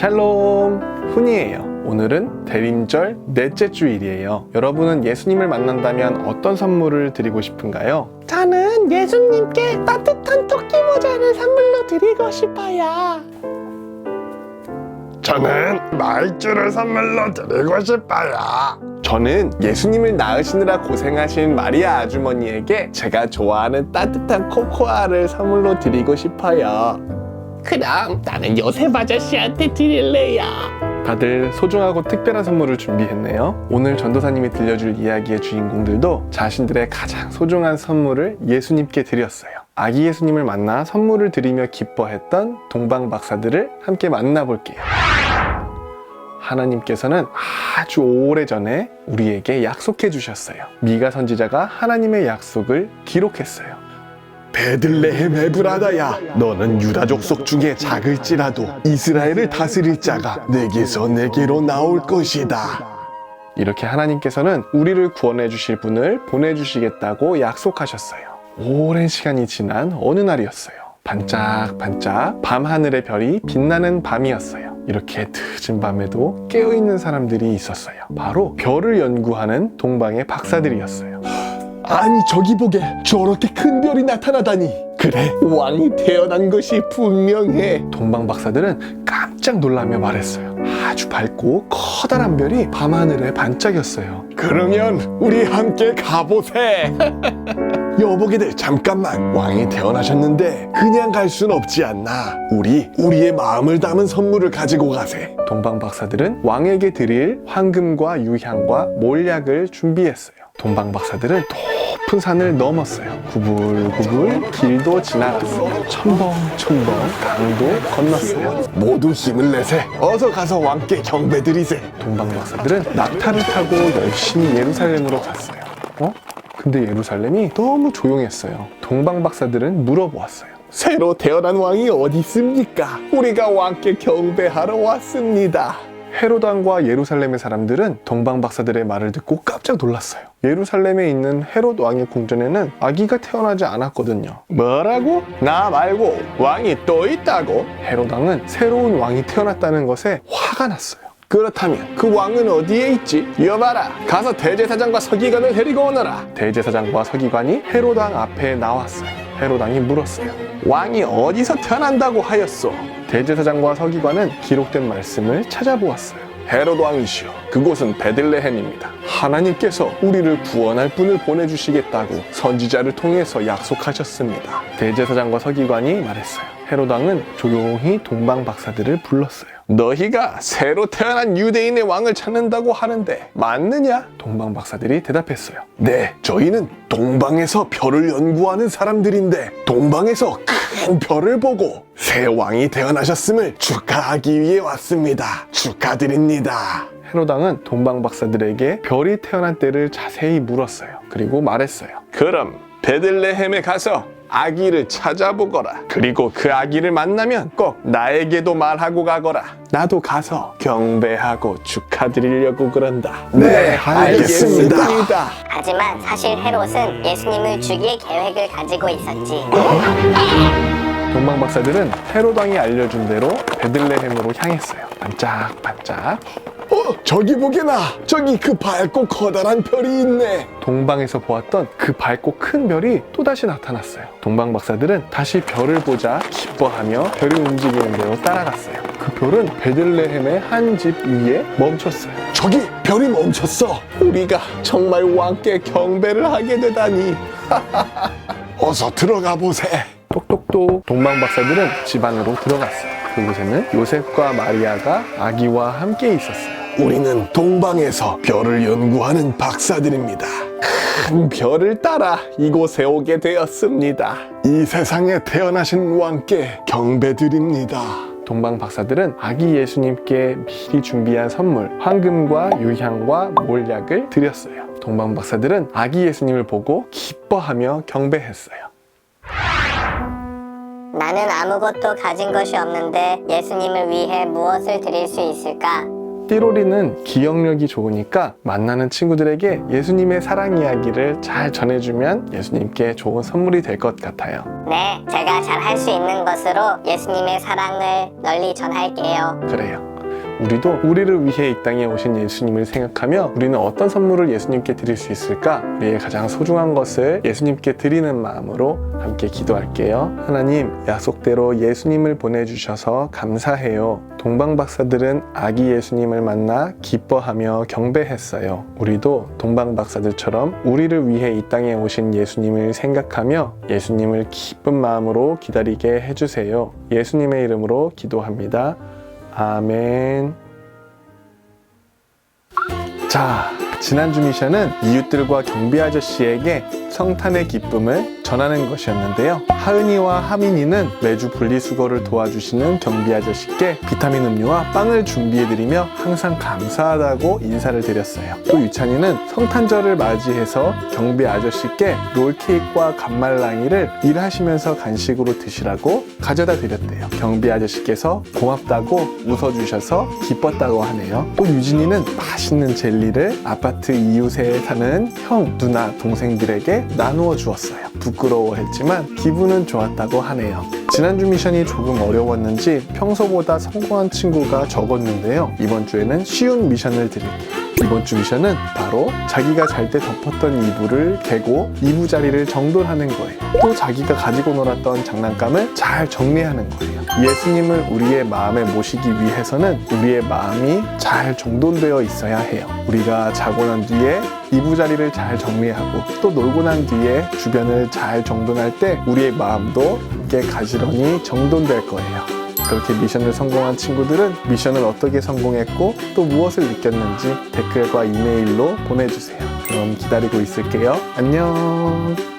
샬롬 훈이에요. 오늘은 대림절 넷째 주일이에요. 여러분은 예수님을 만난다면 어떤 선물을 드리고 싶은가요? 저는 예수님께 따뜻한 토끼 모자를 선물로 드리고 싶어요. 저는 말주를 선물로 드리고 싶어요. 저는 예수님을 낳으시느라 고생하신 마리아 아주머니에게 제가 좋아하는 따뜻한 코코아를 선물로 드리고 싶어요. 그럼 나는 요셉 아저씨한테 드릴래요. 다들 소중하고 특별한 선물을 준비했네요. 오늘 전도사님이 들려줄 이야기의 주인공들도 자신들의 가장 소중한 선물을 예수님께 드렸어요. 아기 예수님을 만나 선물을 드리며 기뻐했던 동방 박사들을 함께 만나볼게요. 하나님께서는 아주 오래전에 우리에게 약속해 주셨어요. 미가 선지자가 하나님의 약속을 기록했어요. 베들레헴 에브라다야, 너는 유다 족속 중에 작을지라도 이스라엘을 다스릴 자가 내게서 내게로 나올 것이다. 이렇게 하나님께서는 우리를 구원해 주실 분을 보내 주시겠다고 약속하셨어요. 오랜 시간이 지난 어느 날이었어요. 반짝반짝 밤하늘의 별이 빛나는 밤이었어요. 이렇게 늦은 밤에도 깨어있는 사람들이 있었어요. 바로 별을 연구하는 동방의 박사들이었어요. 아니 저기 보게 저렇게 큰 별이 나타나다니. 그래 왕이 태어난 것이 분명해. 동방 박사들은 깜짝 놀라며 말했어요. 아주 밝고 커다란 별이 밤하늘에 반짝였어요. 그러면 우리 함께 가보세. 여보게들 잠깐만 왕이 태어나셨는데 그냥 갈 순 없지 않나 우리 우리의 마음을 담은 선물을 가지고 가세 동방 박사들은 왕에게 드릴 황금과 유향과 몰약을 준비했어요. 동방 박사들은 높은 산을 넘었어요. 구불구불 길도 지나갔어요. 첨벙첨벙 강도 건넜어요. 모두 힘을 내세 어서 가서 왕께 경배드리세 동방 박사들은 낙타를 타고 열심히 예루살렘으로 갔어요. 어? 근데 예루살렘이 너무 조용했어요. 동방 박사들은 물어보았어요. 새로 태어난 왕이 어디 있습니까 우리가 왕께 경배하러 왔습니다 헤롯 왕과 예루살렘의 사람들은 동방 박사들의 말을 듣고 깜짝 놀랐어요. 예루살렘에 있는 헤롯 왕의 궁전에는 아기가 태어나지 않았거든요. 뭐라고 나 말고 왕이 또 있다고 헤롯 왕은 새로운 왕이 태어났다는 것에 화가 났어요. 그렇다면 그 왕은 어디에 있지 여봐라 가서 대제사장과 서기관을 데리고 오너라 대제사장과 서기관이 왕 앞에 나왔어요. 헤롯 왕이 물었어요. 왕이 어디서 태어난다고 하였소 대제사장과 서기관은 기록된 말씀을 찾아보았어요. 헤롯 왕이시여 그곳은 베들레헴입니다 하나님께서 우리를 구원할 분을 보내주시겠다고 선지자를 통해서 약속하셨습니다 대제사장과 서기관이 말했어요. 헤롯 왕은 조용히 동방 박사들을 불렀어요. 너희가 새로 태어난 유대인의 왕을 찾는다고 하는데 맞느냐? 동방 박사들이 대답했어요. 네 저희는 동방에서 별을 연구하는 사람들인데 동방에서 큰 별을 보고 새 왕이 태어나셨음을 축하하기 위해 왔습니다 축하드립니다 헤롯 왕은 동방 박사들에게 별이 태어난 때를 자세히 물었어요. 그리고 말했어요. 그럼 베들레헴에 가서 아기를 찾아보거라. 그리고 그 아기를 만나면 꼭 나에게도 말하고 가거라. 나도 가서 경배하고 축하드리려고 그런다. 네, 알겠습니다. 하지만 사실 헤롯은 예수님을 죽일 계획을 가지고 있었지. 동방 박사들은 헤롯 왕이 알려준 대로 베들레헴으로 향했어요. 반짝반짝. 어, 저기 보게나. 저기 그 밝고 커다란 별이 있네. 동방에서 보았던 그 밝고 큰 별이 또다시 나타났어요. 동방 박사들은 다시 별을 보자 기뻐하며 별이 움직이는 대로 따라갔어요. 그 별은 베들레헴의 한 집 위에 멈췄어요. 저기 별이 멈췄어. 우리가 정말 왕께 경배를 하게 되다니. 어서 들어가 보세. 똑똑똑 동방 박사들은 집 안으로 들어갔어요. 그곳에는 요셉과 마리아가 아기와 함께 있었어요. 우리는 동방에서 별을 연구하는 박사들입니다. 큰 별을 따라 이곳에 오게 되었습니다. 이 세상에 태어나신 왕께 경배드립니다. 동방 박사들은 아기 예수님께 미리 준비한 선물, 황금과 유향과 몰약을 드렸어요. 동방 박사들은 아기 예수님을 보고 기뻐하며 경배했어요. 나는 아무것도 가진 것이 없는데 예수님을 위해 무엇을 드릴 수 있을까? 띠로리는 기억력이 좋으니까 만나는 친구들에게 예수님의 사랑 이야기를 잘 전해주면 예수님께 좋은 선물이 될 것 같아요. 네, 제가 잘 할 수 있는 것으로 예수님의 사랑을 널리 전할게요. 그래요. 우리도 우리를 위해 이 땅에 오신 예수님을 생각하며 우리는 어떤 선물을 예수님께 드릴 수 있을까? 우리의 가장 소중한 것을 예수님께 드리는 마음으로 함께 기도할게요. 하나님, 약속대로 예수님을 보내주셔서 감사해요. 동방 박사들은 아기 예수님을 만나 기뻐하며 경배했어요. 우리도 동방 박사들처럼 우리를 위해 이 땅에 오신 예수님을 생각하며 예수님을 기쁜 마음으로 기다리게 해주세요. 예수님의 이름으로 기도합니다. 아멘. 자, 지난주 미션은 이웃들과 경비 아저씨에게 성탄의 기쁨을 전하는 것이었는데요. 하은이와 하민이는 매주 분리수거를 도와주시는 경비 아저씨께 비타민 음료와 빵을 준비해드리며 항상 감사하다고 인사를 드렸어요. 또 유찬이는 성탄절을 맞이해서 경비 아저씨께 롤케이크와 간말랑이를 일하시면서 간식으로 드시라고 가져다 드렸대요. 경비 아저씨께서 고맙다고 웃어주셔서 기뻤다고 하네요. 또 유진이는 맛있는 젤리를 아파트 이웃에 사는 형, 누나, 동생들에게 나누어 주었어요. 부끄러워했지만 기분은 좋았다고 하네요. 지난주 미션이 조금 어려웠는지 평소보다 성공한 친구가 적었는데요. 이번 주에는 쉬운 미션을 드릴게요. 이번 주 미션은 바로 자기가 잘 때 덮었던 이불을 개고 이부 자리를 정돈하는 거예요. 또 자기가 가지고 놀았던 장난감을 잘 정리하는 거예요. 예수님을 우리의 마음에 모시기 위해서는 우리의 마음이 잘 정돈되어 있어야 해요. 우리가 자고 난 뒤에 이부 자리를 잘 정리하고 또 놀고 난 뒤에 주변을 잘 정돈할 때 우리의 마음도 함께 가지런히 정돈될 거예요. 그렇게 미션을 성공한 친구들은 미션을 어떻게 성공했고 또 무엇을 느꼈는지 댓글과 이메일로 보내주세요. 그럼 기다리고 있을게요. 안녕.